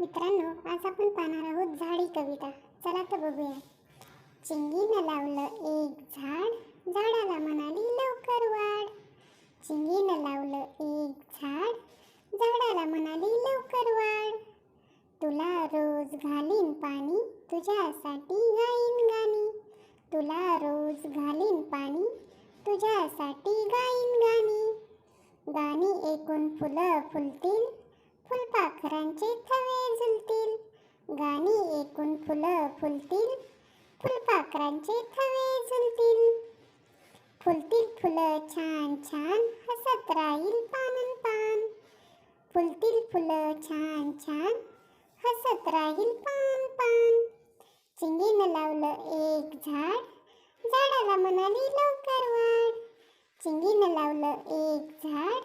मित्रांनो आज आपण पाहणार आहोत झाडी कविता. चला तर बघूया. चिंगीनं लावलं एक झाड झाडाला म्हणाली लवकर वाढ. चिंगीनं लावलं एक झाड झाडाला म्हणाली लवकर वाढ. तुला रोज घालीन पाणी तुझ्यासाठी गाईन गाणी. तुला रोज घालीन पाणी तुझ्यासाठी गाईन गाणी. गाणी ऐकून फुलं फुलतील फुलपाखरांचे थवे फुलं फुलतील फुलपाखरांचे थवे झुलतील. फुलतील फुलं छान छान हसत राहील पानन पान. फुलतील फुलं छान छान हसत राहील पान पान. चिंगीनं लावलं एक झाड झाडाला म्हणाली लवकर वाढ. चिंगीनं लावलं एक झाड